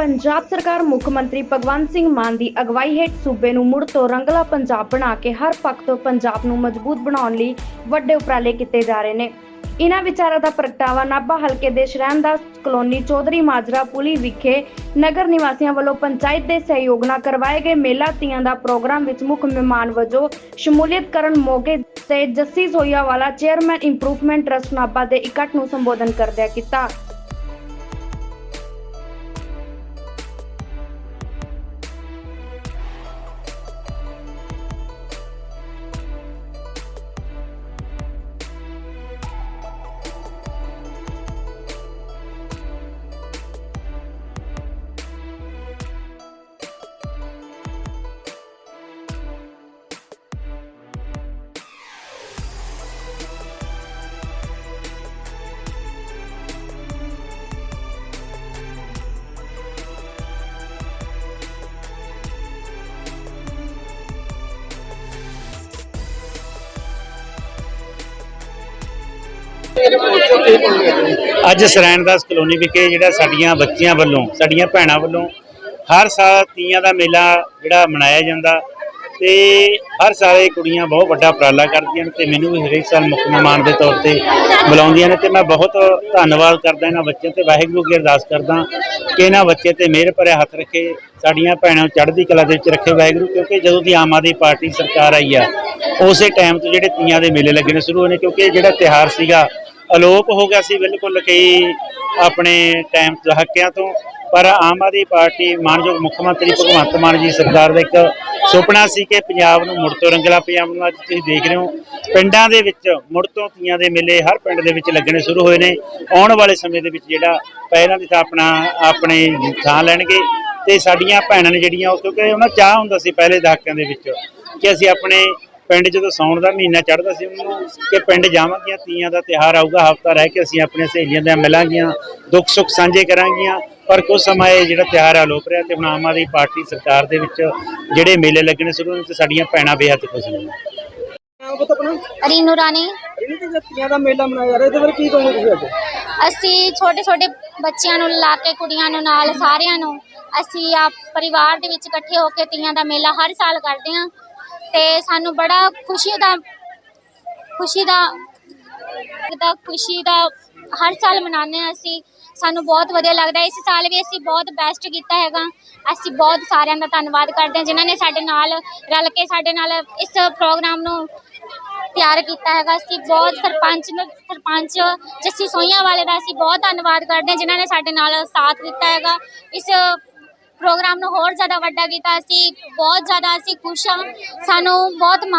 ਪੰਜਾਬ ਸਰਕਾਰ ਮੁੱਖ ਮੰਤਰੀ ਭਗਵੰਤ ਸਿੰਘ ਮਾਨ ਦੀ ਅਗਵਾਈ ਹੇਠ ਸੂਬੇ ਨੂੰ ਮੁੜ ਤੋਂ ਰੰਗਲਾ ਪੰਜਾਬ ਬਣਾ ਕੇ ਹਰ ਪੱਖ ਤੋਂ ਪੰਜਾਬ ਨੂੰ ਮਜ਼ਬੂਤ ਬਣਾਉਣ ਲਈ ਵੱਡੇ ਉਪਰਾਲੇ ਕੀਤੇ ਜਾ ਰਹੇ ਨੇ। ਇਨ੍ਹਾਂ ਵਿਚਾਰਾਂ ਦਾ ਪ੍ਰਗਟਾਵਾ ਨਾਭਾ ਹਲਕੇ ਦੇ ਸ਼ਰਨਦਾਸ ਕਲੋਨੀ ਚੌਧਰੀ ਮਾਜਰਾ ਪੁਲੀ ਵਿਖੇ ਨਗਰ ਨਿਵਾਸੀਆਂ ਵੱਲੋਂ ਪੰਚਾਇਤ ਦੇ ਸਹਿਯੋਗ ਨਾਲ ਕਰਵਾਏ ਗਏ ਮੇਲਾ ਤੀਆਂ ਦਾ ਪ੍ਰੋਗਰਾਮ ਵਿੱਚ ਮੁੱਖ ਮਹਿਮਾਨ ਵਜੋਂ ਸ਼ਮੂਲੀਅਤ ਕਰਨ ਮੌਕੇ ਤੇ Jassi Soiawala chairman improvement trust Nabha ਦੇ ਇਕੱਠ ਨੂੰ ਸੰਬੋਧਨ ਕਰਦਿਆਂ ਕੀਤਾ। ਅੱਜ ਸਰੈਣਦਾਸ ਕਲੋਨੀ ਵਿਖੇ ਜਿਹੜਾ ਸਾਡੀਆਂ ਬੱਚੀਆਂ ਵੱਲੋਂ, ਸਾਡੀਆਂ ਭੈਣਾਂ ਵੱਲੋਂ ਹਰ ਸਾਲ ਤੀਆਂ ਦਾ ਮੇਲਾ ਜਿਹੜਾ ਮਨਾਇਆ ਜਾਂਦਾ ਤੇ ਹਰ ਸਾਲ ਕੁੜੀਆਂ ਬਹੁਤ ਵੱਡਾ ਉਪਰਾਲਾ ਕਰਦੀਆਂ ਨੇ ਤੇ ਮੈਨੂੰ ਵੀ ਹਰੇਕ ਸਾਲ ਮੁੱਖ ਮਹਿਮਾਨ ਦੇ ਤੌਰ ਤੇ ਬੁਲਾਉਂਦੀਆਂ ਨੇ ਤੇ ਮੈਂ ਬਹੁਤ ਧੰਨਵਾਦ ਕਰਦਾ ਇਹਨਾਂ ਬੱਚਿਆਂ ਤੇ, ਵਾਹਿਗੁਰੂ ਕੀ ਅਰਦਾਸ ਕਰਦਾ ਕਿ ਇਹਨਾਂ ਬੱਚੇ ਤੇ ਮਿਹਰ ਭਰਿਆ ਹੱਥ ਰੱਖੇ, ਸਾਡੀਆਂ ਭੈਣਾਂ ਚੜ੍ਹਦੀ ਕਲਾ ਦੇ ਵਿੱਚ ਰੱਖੇ ਵਾਹਿਗੁਰੂ, ਕਿਉਂਕਿ ਜਦੋਂ ਦੀ ਆਮ ਆਦਮੀ ਪਾਰਟੀ ਸਰਕਾਰ ਆਈ ਆ, ਉਸੇ ਟਾਈਮ ਤੋਂ ਜਿਹੜੇ ਤੀਆਂ ਦੇ ਮੇਲੇ ਲੱਗਣੇ ਸ਼ੁਰੂ ਹੋਏ ਨੇ, ਕਿਉਂਕਿ ਇਹ ਜਿਹੜਾ ਤਿਹਾਰ ਸੀਗਾ ਅਲੋਪ ਹੋ ਗਿਆ ਸੀ ਬਿਲਕੁਲ ਕਈ ਆਪਣੇ ਟਾਈਮ ਦਹਾਕਿਆਂ ਤੋਂ, ਪਰ ਆਮ ਆਦਮੀ ਪਾਰਟੀ ਮਾਨਯੋਗ ਮੁੱਖ ਮੰਤਰੀ ਭਗਵੰਤ ਮਾਨ ਜੀ ਸਰਕਾਰ ਦਾ ਇੱਕ ਸੁਪਨਾ ਸੀ ਕਿ ਪੰਜਾਬ ਨੂੰ ਮੁੜ ਤੋਂ ਰੰਗਲਾ ਪੰਜਾਬ ਨੂੰ ਅੱਜ ਤੁਸੀਂ ਦੇਖ ਰਹੇ ਹੋ, ਪਿੰਡਾਂ ਦੇ ਵਿੱਚ ਮੁੜ ਤੋਂ ਤੀਆਂ ਦੇ ਮੇਲੇ ਹਰ ਪਿੰਡ ਦੇ ਵਿੱਚ ਲੱਗਣੇ ਸ਼ੁਰੂ ਹੋਏ ਨੇ। ਆਉਣ ਵਾਲੇ ਸਮੇਂ ਦੇ ਵਿੱਚ ਜਿਹੜਾ ਪਹਿਲਾਂ ਦੀ ਤਾਂ ਆਪਣਾ, ਆਪਣੇ ਥਾਂ ਲੈਣਗੇ। ਤੇ ਸਾਡੀਆਂ ਭੈਣਾਂ ਨੇ ਜਿਹੜੀਆਂ ਉਹ, ਕਿਉਂਕਿ ਉਹਨਾਂ ਚਾਹ ਹੁੰਦਾ ਸੀ ਪਹਿਲੇ ਦਹਾਕਿਆਂ ਦੇ ਵਿੱਚ ਕਿ ਅਸੀਂ ਆਪਣੇ ਪਿੰਡ ਜਦੋਂ ਸੌਣ ਦਾ ਮਹੀਨਾ ਚੜ੍ਹਦਾ ਸੀ ਉਹਨੂੰ ਕਿ ਪਿੰਡ ਜਾਵਾਂਗੀਆਂ ਤੀਆਂ ਦਾ ਤਿਹਾਰ ਆਊਗਾ ਹਫਤਾ ਰਹਿ ਕੇ ਅਸੀਂ ਆਪਣੀਆਂ ਸਹੇਲੀਆਂ ਦੇ ਮਿਲਾਂਗੀਆਂ ਦੁੱਖ ਸੁੱਖ ਸਾਂਝੇ ਕਰਾਂਗੀਆਂ ਪਰ ਕੁਝ ਸਮਾਂ ਇਹ ਜਿਹੜਾ ਤਿਹਾਰ ਆ ਲੋਪ ਰਿਹਾ ਤੇ ਹੁਣ ਆਮ ਆਦਮੀ ਪਾਰਟੀ ਸਰਕਾਰ ਦੇ ਵਿੱਚ ਜਿਹੜੇ ਮੇਲੇ ਲੱਗਣੇ ਸ਼ੁਰੂ ਹੋਏ ਤੇ ਸਾਡੀਆਂ ਭੈਣਾਂ ਬੇਹੱਦ ਖੁਸ਼ ਨੇ। ਪਤਾ ਆਪਣਾ? ਰੀਨੂ ਰਾਣੀ। ਇਹਨੂੰ ਤੇ ਜੱਤੀਆਂ ਦਾ ਮੇਲਾ ਮਨਾਇਆ ਜਾ ਰਿਹਾ ਇਹਦੇ ਬਾਰੇ ਕੀ ਕਹੋਗੇ ਤੁਸੀਂ ਅੱਜ? ਅਸੀਂ ਛੋਟੇ ਛੋਟੇ ਬੱਚਿਆਂ ਨੂੰ ਲਾ ਕੇ ਕੁੜੀਆਂ ਨੂੰ ਨਾਲ ਸਾਰਿਆਂ ਨੂੰ ਅਸੀਂ ਆਪ ਪਰਿਵਾਰ ਦੇ ਵਿੱਚ ਇਕੱਠੇ ਹੋ ਕੇ ਤੀਆਂ ਦਾ ਮੇਲਾ ਹਰ ਸਾਲ ਕਰਦੇ ਹਾਂ। ਤੇ ਸਾਨੂੰ ਬੜਾ ਖੁਸ਼ੀ ਦਾ ਖੁਸ਼ੀ ਦਾ ਦਾ ਖੁਸ਼ੀ ਦਾ ਹਰ ਸਾਲ ਮਨਾਉਂਦੇ ਹਾਂ ਅਸੀਂ। ਸਾਨੂੰ ਬਹੁਤ ਵਧੀਆ ਲੱਗਦਾ ਇਸ ਸਾਲ ਵੀ ਅਸੀਂ ਬਹੁਤ ਬੈਸਟ ਕੀਤਾ ਹੈਗਾ। ਅਸੀਂ ਬਹੁਤ ਸਾਰਿਆਂ ਦਾ ਧੰਨਵਾਦ ਕਰਦੇ ਹਾਂ, ਜਿਨ੍ਹਾਂ ਨੇ ਸਾਡੇ ਨਾਲ ਰਲ ਕੇ ਸਾਡੇ ਨਾਲ ਇਸ ਪ੍ਰੋਗਰਾਮ ਨੂੰ ਤਿਆਰ ਕੀਤਾ ਹੈਗਾ। ਅਸੀਂ ਬਹੁਤ ਸਰਪੰਚ ਨੂੰ, ਸਰਪੰਚ ਜੱਸੀ ਸੋਈਆਂ ਵਾਲੇ ਦਾ ਅਸੀਂ ਬਹੁਤ ਧੰਨਵਾਦ ਕਰਦੇ ਹਾਂ, ਜਿਨ੍ਹਾਂ ਨੇ ਸਾਡੇ ਨਾਲ ਸਾਥ ਦਿੱਤਾ ਹੈਗਾ। ਇਸ ਪ੍ਰੋਗਰਾਮ ਨੂੰ ਹੋਰ ਜ਼ਿਆਦਾ ਵੱਡਾ ਕੀਤਾ, ਅਸੀਂ ਬਹੁਤ ਜ਼ਿਆਦਾ ਅਸੀਂ ਖੁਸ਼ ਹਾਂ। ਸਾਨੂੰ ਬਹੁਤ ਮਾ-